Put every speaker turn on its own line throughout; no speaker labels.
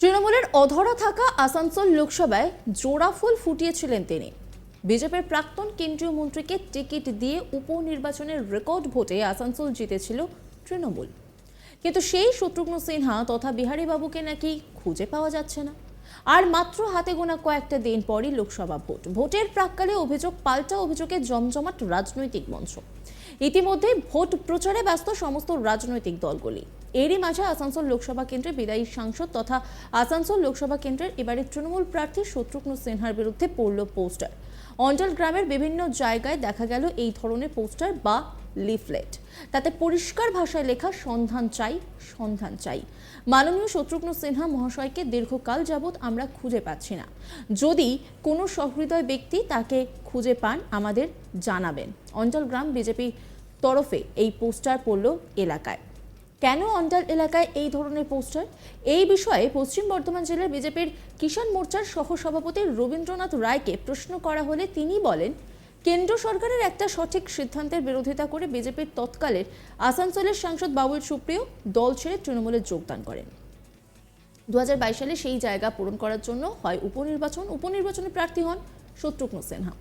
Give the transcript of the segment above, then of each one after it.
তৃণমূলের অধরা থাকা আসানসোল লোকসভায় জোড়া ফুল ফুটিয়েছিলেন তিনি। বিজেপির প্রাক্তন কেন্দ্রীয় মন্ত্রীকে টিকিট দিয়ে উপনির্বাচনের রেকর্ড ভোটে আসানসোল জিতেছিল তৃণমূল। কিন্তু সেই শত্রুঘ্ন সিনহা তথা বিহারীবাবুকে নাকি খুঁজে পাওয়া যাচ্ছে না। আর মাত্র হাতে গোনা কয়েকটা দিন পরই লোকসভা ভোট। ভোটের প্রাককালে অভিযোগ, পাল্টা অভিযোগে জমজমাট রাজনৈতিক মঞ্চ। ইতিমধ্যে ভোট প্রচারে ব্যস্ত সমস্ত রাজনৈতিক দলগুলি। এরই মাঝে আসানসোল লোকসভা কেন্দ্রে বিদায়ী সাংসদ তথা আসানসোল লোকসভা কেন্দ্রের এবারে তৃণমূল প্রার্থী শত্রুঘ্ন সিনহার বিরুদ্ধে পড়ল পোস্টার। অঞ্চল গ্রামের বিভিন্ন জায়গায় দেখা গেল এই ধরনের পোস্টার বা লিফলেট। তাতে পরিষ্কার ভাষায় লেখা, সন্ধান চাই সন্ধান চাই। মাননীয় শত্রুঘ্ন সিনহা মহাশয়কে দীর্ঘকাল যাবৎ আমরা খুঁজে পাচ্ছি না। যদি কোনো সহৃদয় ব্যক্তি তাকে খুঁজে পান, আমাদের জানাবেন। অঞ্চল গ্রাম বিজেপি তরফে এই পোস্টার পড়ল এলাকায়। কেন অন্ডাল এলাকায় এই ধরনের পোস্টার এই বিষয়ে পশ্চিম বর্ধমান জেলার বিজেপির কিষাণ মোর্চার সহসভাপতি রবীন্দ্রনাথ রায়কে প্রশ্ন করা হলে তিনি বলেন, কেন্দ্র সরকারের একটা সঠিক সিদ্ধান্তের বিরোধিতা করে বিজেপির তৎকালের আসানসোলের সাংসদ বাবুল সুপ্রিয় দল ছেড়ে তৃণমূলে যোগদান করেন। দু হাজার বাইশ সালে সেই জায়গা পূরণ করার জন্য হয় উপনির্বাচন। উপনির্বাচনে প্রার্থী হন শত্রুঘ্ন সিনহা।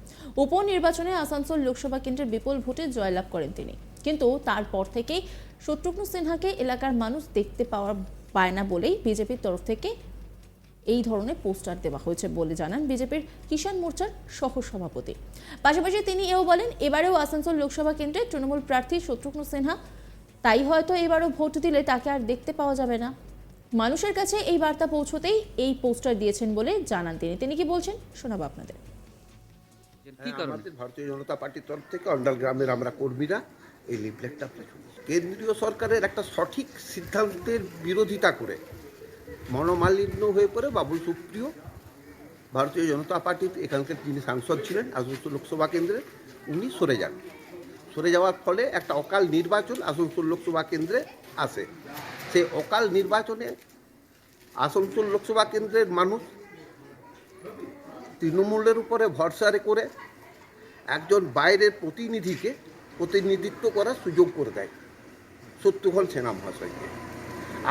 উপনির্বাচনে আসানসোল লোকসভা কেন্দ্রের বিপুল ভোটে জয়লাভ করেন তিনি। কিন্তু তারপর থেকেই শত্রুঘ্ন সিনহাকে এলাকার মানুষ দেখতে পাওয়া পায় না বলেই বিজেপির তরফ থেকে এই ধরনের পোস্টার দেওয়া হয়েছে বলে জানান বিজেপির কিষাণ মোর্চার সহসভাপতি। পাশাপাশি তিনি এও বলেন এবারেও আসানসোল লোকসভা কেন্দ্রে তৃণমূল প্রার্থী শত্রুঘ্ন সিনহা তাই হয়তো এবারও ভোট দিলে তাকে আর দেখতে পাওয়া যাবে না। মানুষের কাছে এই বার্তা পৌঁছতেই এই পোস্টার দিয়েছেন বলে জানান তিনি। তিনি কি বলছেন শোনাবো আপনাদের।
হ্যাঁ, ভারতীয় জনতা পার্টির তরফ থেকে অন্ডাল গ্রামের আমরা কর্মীরা এই লিফলেটটা কেন্দ্রীয় সরকারের একটা সঠিক সিদ্ধান্তের বিরোধিতা করে মনোমালিন্য হয়ে পড়ে বাবুল সুপ্রিয়, ভারতীয় জনতা পার্টির এখানকার যিনি সাংসদ ছিলেন, আসানসোল লোকসভা কেন্দ্রে, উনি সরে যান। সরে যাওয়ার ফলে একটা অকাল নির্বাচন আসানসোল লোকসভা কেন্দ্রে আসে। সেই অকাল নির্বাচনে আসানসোল লোকসভা কেন্দ্রের মানুষ তৃণমূলের উপরে ভরসা করে, একজন বাইরের প্রতিনিধিকে প্রতিনিধিত্ব করার সুযোগ করে দেয় সত্যঘন সেনা মহাশয়কে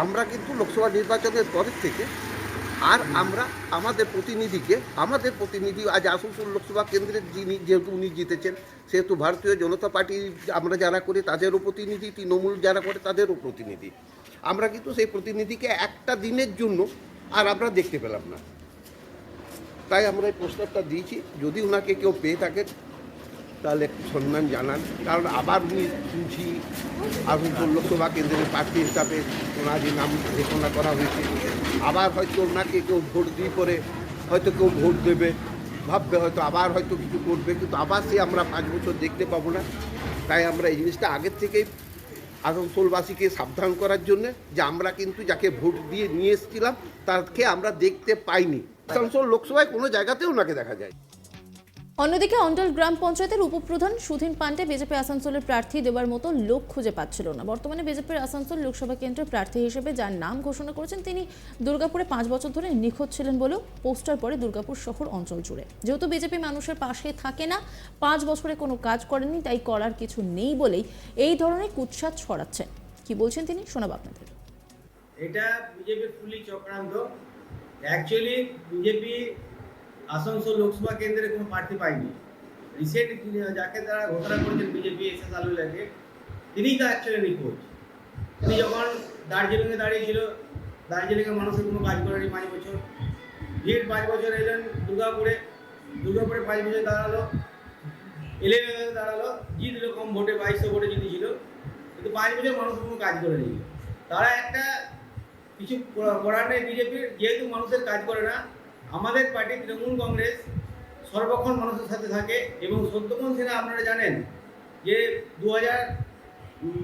আমরা কিন্তু লোকসভা নির্বাচনের পরের থেকে আর আমরা আমাদের প্রতিনিধিকে, আমাদের প্রতিনিধি আজ আসানসোল লোকসভা কেন্দ্রের যিনি যেহেতু উনি জিতেছেন, সেহেতু ভারতীয় জনতা পার্টি আমরা যারা করি তাদেরও প্রতিনিধি, তৃণমূল যারা করে তাদেরও প্রতিনিধি। আমরা কিন্তু সেই প্রতিনিধিকে একটা দিনের জন্য আর আমরা দেখতে পেলাম না। তাই আমরা এই প্রস্তাবটা দিয়েছি, যদি ওনাকে কেউ পেয়ে থাকেন তাহলে একটু সম্মান জানান। কারণ আবার উনি শুনছি, আসানসোল লোকসভা কেন্দ্রের প্রার্থী হিসাবে ওনার নাম ঘোষণা করা হয়েছে। আবার হয়তো ওনাকে কেউ ভোট দিয়ে পরে হয়তো কেউ ভোট দেবে, ভাববে হয়তো আবার হয়তো কিছু করবে, কিন্তু আবার সে আমরা পাঁচ বছর দেখতে পাবো না। তাই আমরা এই জিনিসটা আগের থেকেই আসানসোলবাসীকে সাবধান করার জন্য যে আমরা কিন্তু যাকে ভোট দিয়ে নিয়ে এসেছিলাম, তাকে আমরা দেখতে পাইনি। আসানসোল লোকসভায় কোনো জায়গাতেও ওনাকে দেখা যায়
অন্যদিকে অন্ডল গ্রাম পঞ্চায়েতের উপপ্রধান সুধীন পান্ডে বিজেপি আসানসোলের প্রার্থী দেওয়ার মতো লোক খুঁজে পাচ্ছিল না। বর্তমানে বিজেপির আসানসোল লোকসভা কেন্দ্রের প্রার্থী হিসেবে যার নাম ঘোষণা করেছেন, তিনি দুর্গাপুরে পাঁচ বছর ধরে নিখোঁজ ছিলেন বলেও পোস্টার পরে দুর্গাপুর শহর অঞ্চল জুড়ে। যেহেতু বিজেপি মানুষের পাশে থাকে না, পাঁচ বছরে কোনো কাজ করেনি তাই করার কিছু নেই বলেই এই ধরনের কুৎসাত ছড়াচ্ছেন। কি বলছেন তিনি, শোনাব আপনাদের।
এটা বিজেপির ফুলি চক্রান্ত। অ্যাকচুয়ালি বিজেপি আসানসোল লোকসভা কেন্দ্রে কোনো প্রার্থী পায়নি। রিসেন্ট যাকে তারা ঘোষণা করেছেন বিজেপি এস এস আলুলাকে, তিনিই তো অ্যাকচুয়ালি নিখোঁজ তিনি যখন দার্জিলিংয়ে দাঁড়িয়েছিল, দার্জিলিংয়ে মানুষের কোনো কাজ করেনি পাঁচ বছর। ভিড় পাঁচ বছর এলেন দুর্গাপুরে। দুর্গাপুরে পাঁচ বছর দাঁড়াল। এলেভেনে দাঁড়াল। জিতলো কম ভোটে বাইশশো ভোটে জিতেছিল। কিন্তু পাঁচ বছর মানুষ কোনো কাজ করেনি। তারা একটা কিছু করা- করার নেই বিজেপির যেহেতু মানুষের কাজ করে না আমাদের পার্টি তৃণমূল কংগ্রেস সর্বক্ষণ মানুষের সাথে থাকে এবং সত্যপন সিনহা আপনারা জানেন যে দু হাজার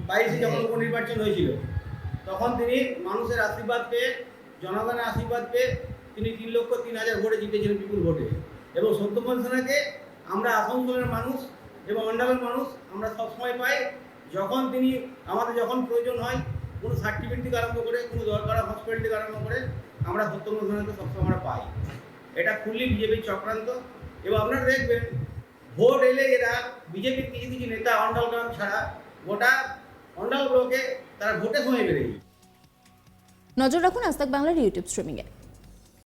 বাইশে যখন উপনির্বাচন হয়েছিল, তখন তিনি মানুষের আশীর্বাদ পেয়ে, জনগণের আশীর্বাদ পেয়ে তিনি তিন লক্ষ তিন হাজার ভোটে জিতেছিলেন বিপুল ভোটে। এবং সত্যপন সিনহাকে আমরা আসানসোলের মানুষ এবং অন্ডালের মানুষ আমরা সবসময় পাই। যখন তিনি আমাদের যখন প্রয়োজন হয়, কোনো সার্টিফিকেট থেকে আরম্ভ করে, কোনো দরকার হসপিটাল থেকে আরম্ভ করে আমরা সত্যপন সিনহাকে সবসময় আমরা পাই। এটা খুললি বিজেপির চক্রান্ত। এবং আপনারা দেখবেন, ভোট এলে এরা বিজেপির কিছু কিছু নেতা অন্ডাল গ্রাম ছাড়া গোটা অন্ডাল ব্লকে তারা ভোটে সময় বেড়ে
নজর রাখুন আস্তাক বাংলার ইউটিউব স্ট্রিমিংয়ে।